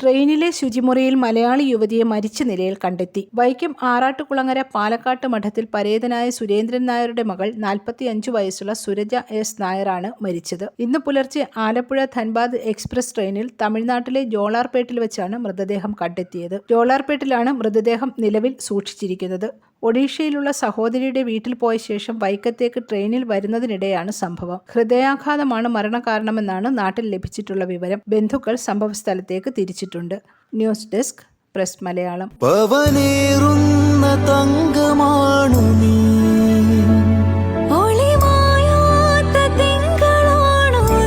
ട്രെയിനിലെ ശുചിമുറിയിൽ മലയാളി യുവതിയെ മരിച്ച നിലയിൽ കണ്ടെത്തി. വൈക്കം ആറാട്ടുകുളങ്ങര പാലക്കാട്ട് മഠത്തിൽ പരേതനായ സുരേന്ദ്രൻ നായരുടെ മകൾ നാൽപ്പത്തിയഞ്ചു വയസ്സുള്ള സുരജ എസ് നായരാണ് മരിച്ചത്. ഇന്ന് പുലർച്ചെ ആലപ്പുഴ ധൻബാദ് എക്സ്പ്രസ് ട്രെയിനിൽ തമിഴ്നാട്ടിലെ ജോളാർപേട്ടിൽ വെച്ചാണ് മൃതദേഹം കണ്ടെത്തിയത്. ജോളാർപേട്ടിലാണ് മൃതദേഹം നിലവിൽ സൂക്ഷിച്ചിരിക്കുന്നത്. ഒഡീഷയിലുള്ള സഹോദരിയുടെ വീട്ടിൽ പോയ ശേഷം വൈക്കത്തേക്ക് ട്രെയിനിൽ വരുന്നതിനിടെയാണ് സംഭവം. ഹൃദയാഘാതമാണ് മരണകാരണമെന്നാണ് നാട്ടിൽ ലഭിച്ചിട്ടുള്ള വിവരം. ബന്ധുക്കൾ സംഭവസ്ഥലത്തേക്ക് തിരിച്ചിട്ടുണ്ട്. News desk press Malayalam. തങ്കമാണു നീ. ഒളിമായാത്ത തിങ്കളാണോ